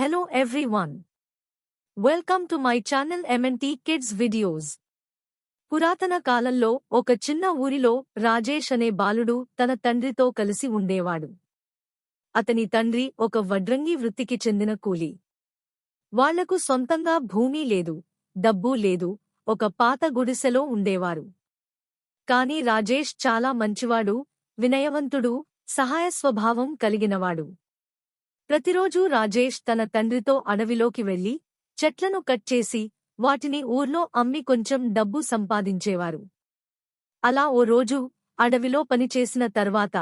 Hello everyone. Welcome to my channel MNT Kids Videos. పురాతన కాలంలో ఒక చిన్న ఊరిలో రాజేష్ అనే బాలుడు తన తండ్రితో కలిసి ఉండేవాడు అతని తండ్రి ఒక వడ్రంగి వృత్తికి చెందిన కూలి వాళ్ళకు సొంతంగా భూమి లేదు డబ్బు లేదు ఒక పాత గుడిసెలో ఉండేవారు కాని రాజేష్ చాలా మంచివాడు వినయవంతుడు సహాయ స్వభావం కలిగినవాడు ప్రతిరోజూ రాజేష్ తన తండ్రితో అడవిలోకి వెళ్ళి చెట్లను కట్ చేసి వాటిని ఊర్లో అమ్మి కొంచెం డబ్బు సంపాదించేవారు. అలా ఓ రోజు అడవిలో పనిచేసిన తర్వాత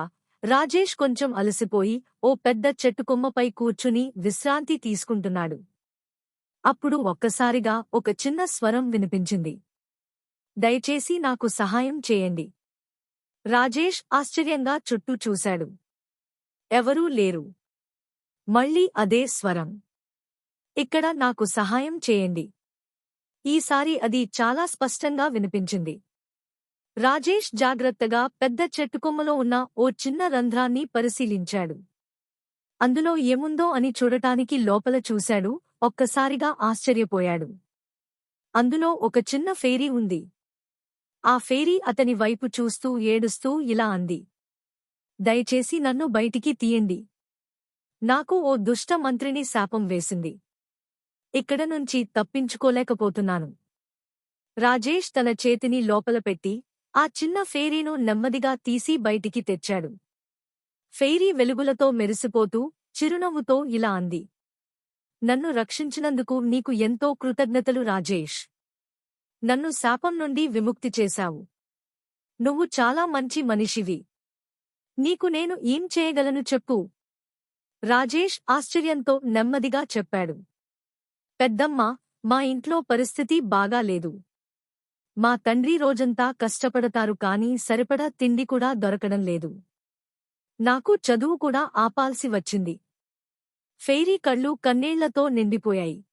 రాజేష్ కొంచెం అలసిపోయి ఓ పెద్ద చెట్టుకొమ్మపై కూర్చుని విశ్రాంతి తీసుకుంటున్నాడు. అప్పుడు ఒక్కసారిగా ఒక చిన్న స్వరం వినిపించింది. దయచేసి నాకు సహాయం చేయండి. రాజేష్ ఆశ్చర్యంగా చుట్టూ చూశాడు. ఎవరూ లేరు. మళ్ళీ అదే స్వరం. ఇక్కడ నాకు సహాయం చేయండి. ఈసారి అది చాలా స్పష్టంగా వినిపించింది. రాజేష్ జాగ్రత్తగా పెద్ద చెట్టుకొమ్మలో ఉన్న ఓ చిన్న రంధ్రాన్ని పరిశీలించాడు. అందులో ఏముందో అని చూడటానికి లోపల చూశాడు ఒక్కసారిగా ఆశ్చర్యపోయాడు. అందులో ఒక చిన్న ఫేరీ ఉంది. ఆ ఫేరీ అతని వైపు చూస్తూ ఏడుస్తూ ఇలా అంది. దయచేసి నన్ను బయటికి తీయండి. నాకు ఓ దుష్ట మంత్రిని శాపం వేసింది. ఇక్కడ నుంచి తప్పించుకోలేకపోతున్నాను. రాజేష్ తన చేతిని లోపల పెట్టి ఆ చిన్న ఫేరీను నెమ్మదిగా తీసి బయటికి తెచ్చాడు. ఫెయిరీ వెలుగులతో మెరిసిపోతూ చిరునవ్వుతో ఇలా అంది. నన్ను రక్షించినందుకు నీకు ఎంతో కృతజ్ఞతలు రాజేష్. నన్ను శాపం నుండి విముక్తి చేశావు. నువ్వు చాలా మంచి మనిషివి. నీకు నేను ఏం చేయగలను చెప్పు. రాజేష్ ఆశ్చర్యంతో నెమ్మదిగా చెప్పాడు. పెద్దమ్మ మా ఇంట్లో పరిస్థితి బాగాలేదు మా తండ్రి రోజంతా కష్టపడతారు కాని సరిపడా తిండి కూడా దొరకడం లేదు. నాకు చదువు కూడా ఆపాల్సి వచ్చింది. ఫెయిరీ కళ్ళు కన్నేళ్ళతో నిండిపోయాయి.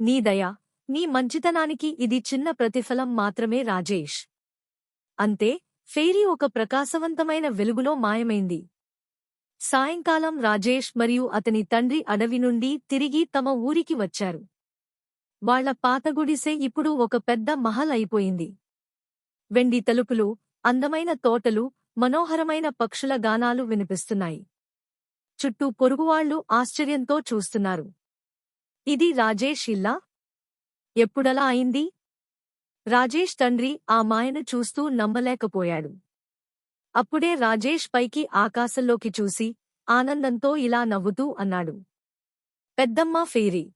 నీ దయ నీ మంచితనానికి ఇది చిన్న ప్రతిఫలం మాత్రమే రాజేష్. అంతే ఫెయిరీ ఒక ప్రకాశవంతమైన వెలుగులో మాయమైంది. సాయంకాలం రాజేష్ మరియు అతని తండ్రి అడవి నుండి తిరిగి తమ ఊరికి వచ్చారు. వాళ్ళ పాత గుడిసె ఇప్పుడు ఒక పెద్ద మహల్ అయిపోయింది. వెండి తలుపులు అందమైన తోటలు మనోహరమైన పక్షుల గానాలు వినిపిస్తున్నాయి. చుట్టూ పొరుగువాళ్ళు ఆశ్చర్యంతో చూస్తున్నారు. ఇది రాజేష్ ఇల్లా? ఎప్పుడలా అయింది? రాజేష్ తండ్రి ఆ మాయను చూస్తూ నమ్మలేకపోయాడు. అప్పుడే రాజేష్ పైకి ఆకాశంలోకి చూసి ఆనందంతో ఇలా నవ్వుతూ అన్నాడు. పెద్దమ్మ ఫేరీ.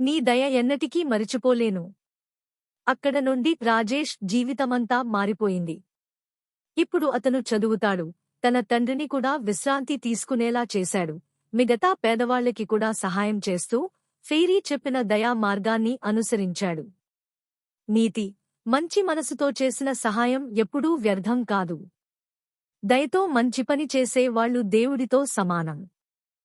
నీ దయ ఎన్నటికీ మరిచిపోలేను. అక్కడ నుండి రాజేష్ జీవితమంతా మారిపోయింది. ఇప్పుడు అతను చదువుతాడు. తన తండ్రిని కూడా విశ్రాంతి తీసుకునేలా చేశాడు. మిగతా పేదవాళ్ళకి కూడా సహాయం చేస్తూ ఫెయిరీ చెప్పిన దయా మార్గాన్ని అనుసరించాడు. నీతి మంచి మనసుతో చేసిన సహాయం ఎప్పుడూ వ్యర్థం కాదు. దయతో మంచి పని చేసే వాళ్ళు దేవుడితో సమానం.